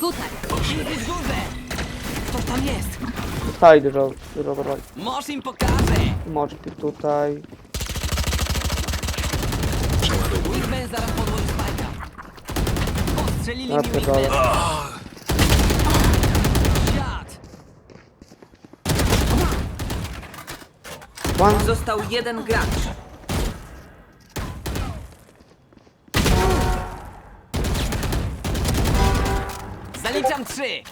Tutaj. Widzisz górę! Ktoś tam jest! Tutaj dużo, dużo broni. Moż im pokaże! Moczki tutaj. Wingman zaraz podłoży spajka. Postrzelili Ja mi pierdolę. Siad! One. Został jeden gracz. Zaliczam trzy.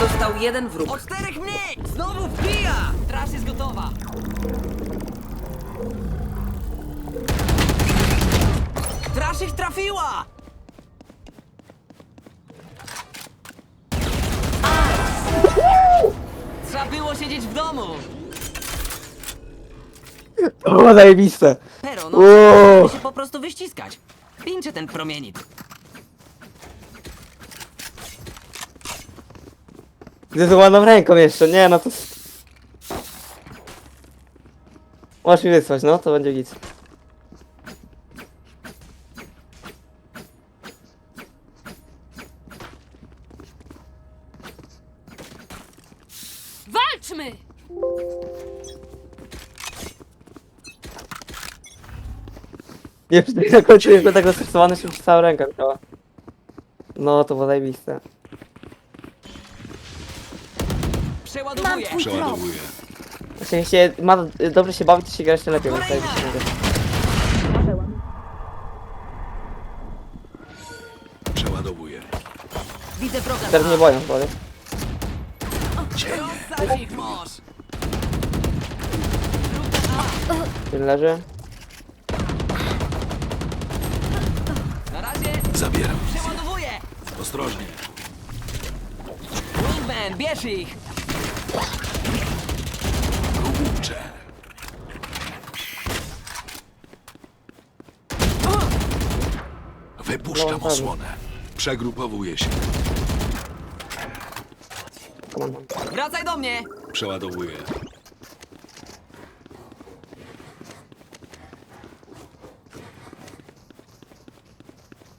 Został jeden O wróg. czterech mniej! Znowu wbija! Trash jest gotowa. Trash ich trafiła! Trzeba było siedzieć w domu. To było zajebiste. Pero, no, Uuu. się po prostu wyściskać. Pinczę ten promiennik. Gdy to ładną ręką jeszcze, nie no to... Możesz mi wysłać, no to będzie git. Walczmy! Już na końcu już tak zestresowany, że już cała ręka miała. No to było zajebiste. Przeładowuję. Przeładowuję. Właśnie jak się ma dobrze się bawić, to się gra jeszcze lepiej, więc zajebiście mówię. Przeładowuję. Widzę wroga. Teraz nie boją, bo nie? Rozsadź ich. Ten leży. Zabieram. przeładowuję. Ostrożnie. Wingman, bierz ich. Kurczę. Wypuszczam No, osłonę. Przegrupowuję się. Wracaj do mnie. Przeładowuję.